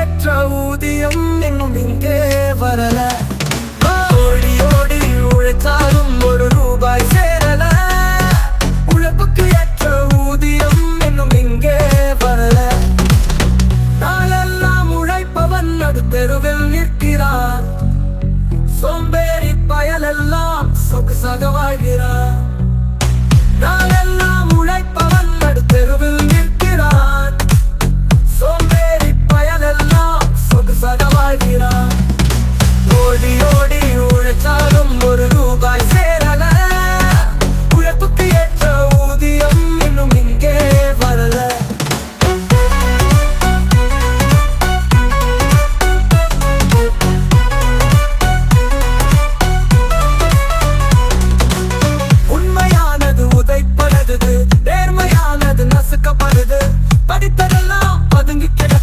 ஏற்ற ஊதியம் இன்னும் இங்கே வரல. ஓடி ஓடி உழைத்தாலும் ஒரு ரூபாய் சேரல. உழைப்புக்கு ஏற்ற ஊதியம் இன்னும் இங்கே வரல. நாளெல்லாம் உழைப்பவன் நடு தெருவில் நிற்கிறான் சோம்பேறி பயலெல்லாம் சொகுசாக வாழ்கிறான் think you get a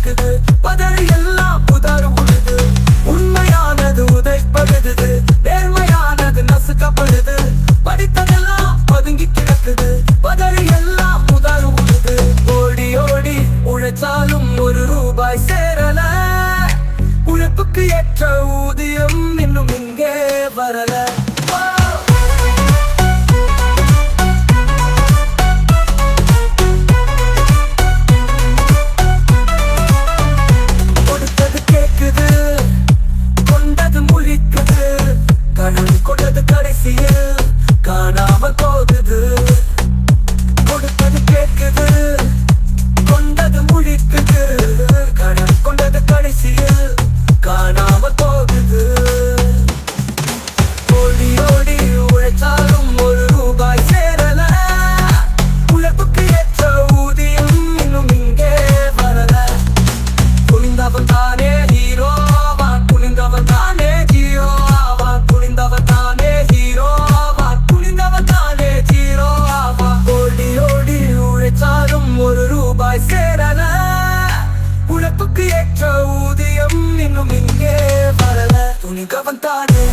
மனம் கொண்டது கடைசியில் காணாம போகுது. துணிகவன் தானே